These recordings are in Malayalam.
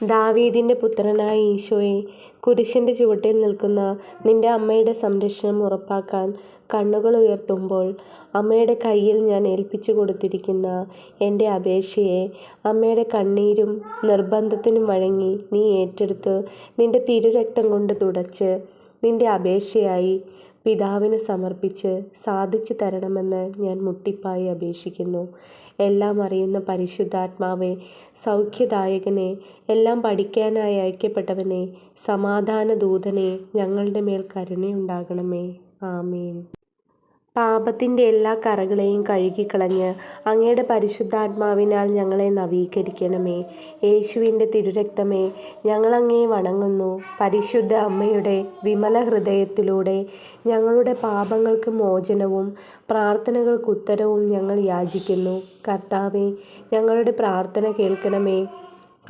ദാവീദിന്റെ പുത്രനായ ഈശോയെ കുരിശിന്റെ ചുവട്ടിൽ നിൽക്കുന്ന നിന്റെ അമ്മയുടെ സംരക്ഷണം ഉറപ്പാക്കാൻ കണ്ണുകൾ ഉയർത്തുമ്പോൾ അമ്മയുടെ കയ്യിൽ ഞാൻ ഏൽപ്പിച്ചു കൊടുത്തിരിക്കുന്ന എന്റെ അപേക്ഷയെ അമ്മയുടെ കണ്ണീരും നിർബന്ധത്തിനും വഴങ്ങി നീ ഏറ്റെടുത്ത് നിന്റെ തിരുരക്തം കൊണ്ട് തുടച്ച് നിന്റെ അപേക്ഷയായി പിതാവിന് സമർപ്പിച്ച് സാധിച്ചു തരണമെന്ന് ഞാൻ മുട്ടിപ്പായി അപേക്ഷിക്കുന്നു. എല്ലാം അറിയുന്ന പരിശുദ്ധാത്മാവെ സൗഖ്യദായകനെ എല്ലാം പഠിക്കാനായി അയക്കപ്പെട്ടവനെ സമാധാന ദൂതനെ ഞങ്ങളുടെ മേൽ കരുണയുണ്ടാകണമേ. ആമേൻ. പാപത്തിന്റെ എല്ലാ കറകളെയും കഴുകിക്കളഞ്ഞ് അങ്ങയുടെ പരിശുദ്ധാത്മാവിനാൽ ഞങ്ങളെ നവീകരിക്കണമേ. യേശുവിന്റെ തിരുരക്തമേ ഞങ്ങളങ്ങേ വണങ്ങുന്നു. പരിശുദ്ധ അമ്മയുടെ വിമല ഹൃദയത്തിലൂടെ ഞങ്ങളുടെ പാപങ്ങൾക്ക് മോചനവും പ്രാർത്ഥനകൾക്ക് ഉത്തരവും ഞങ്ങൾ യാചിക്കുന്നു. കർത്താവെ ഞങ്ങളുടെ പ്രാർത്ഥന കേൾക്കണമേ.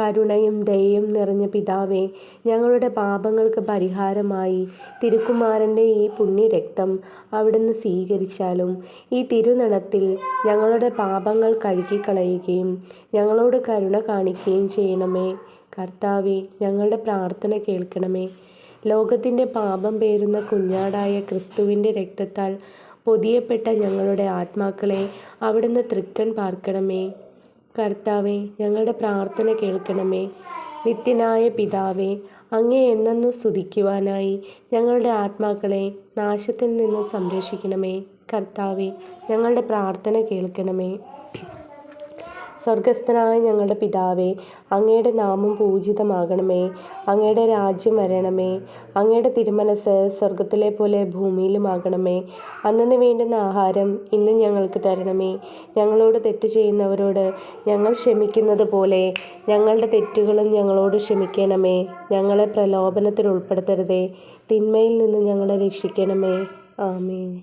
കരുണയും ദയയും നിറഞ്ഞ പിതാവേ ഞങ്ങളുടെ പാപങ്ങൾക്ക് പരിഹാരമായി. തിരുക്കുമാരന്റെ ഈ പുണ്യരക്തം അവിടുന്ന് സ്വീകരിച്ചാലും ഈ തിരുനടത്തിൽ ഞങ്ങളുടെ പാപങ്ങൾ കഴുകിക്കളയുകയും ഞങ്ങളോട് കരുണ കാണിക്കുകയും ചെയ്യണമേ. കർത്താവെ ഞങ്ങളുടെ പ്രാർത്ഥന കേൾക്കണമേ. ലോകത്തിന്റെ പാപം പേരുന്ന കുഞ്ഞാടായ ക്രിസ്തുവിന്റെ രക്തത്താൽ പൊതിയപ്പെട്ട ഞങ്ങളുടെ ആത്മാക്കളെ അവിടുന്ന് തൃക്കൺ പാർക്കണമേ. കർത്താവെ ഞങ്ങളുടെ പ്രാർത്ഥന കേൾക്കണമേ. നിത്യനായ പിതാവേ അങ്ങേ എന്നെന്നു സ്തുതിക്കുവാനായി ഞങ്ങളുടെ ആത്മാക്കളെ നാശത്തിൽ നിന്ന് സംരക്ഷിക്കണമേ. കർത്താവെ ഞങ്ങളുടെ പ്രാർത്ഥന കേൾക്കണമേ. സ്വർഗസ്ഥനായ ഞങ്ങളുടെ പിതാവേ അങ്ങയുടെ നാമം പൂജിതമാകണമേ അങ്ങയുടെ രാജ്യം വരണമേ അങ്ങയുടെ തിരുമനസ് സ്വർഗത്തിലെ പോലെ ഭൂമിയിലുമാകണമേ. അന്നു വേണ്ടുന്ന ആഹാരം ഇന്ന് ഞങ്ങൾക്ക് തരണമേ. ഞങ്ങളോട് തെറ്റ് ചെയ്യുന്നവരോട് ഞങ്ങൾ ക്ഷമിക്കുന്നത് പോലെ ഞങ്ങളുടെ തെറ്റുകളും ഞങ്ങളോട് ക്ഷമിക്കണമേ. ഞങ്ങളെ പ്രലോഭനത്തിൽ ഉൾപ്പെടുത്തരുതേ. തിന്മയിൽ നിന്ന് ഞങ്ങളെ രക്ഷിക്കണമേ. ആമേൻ.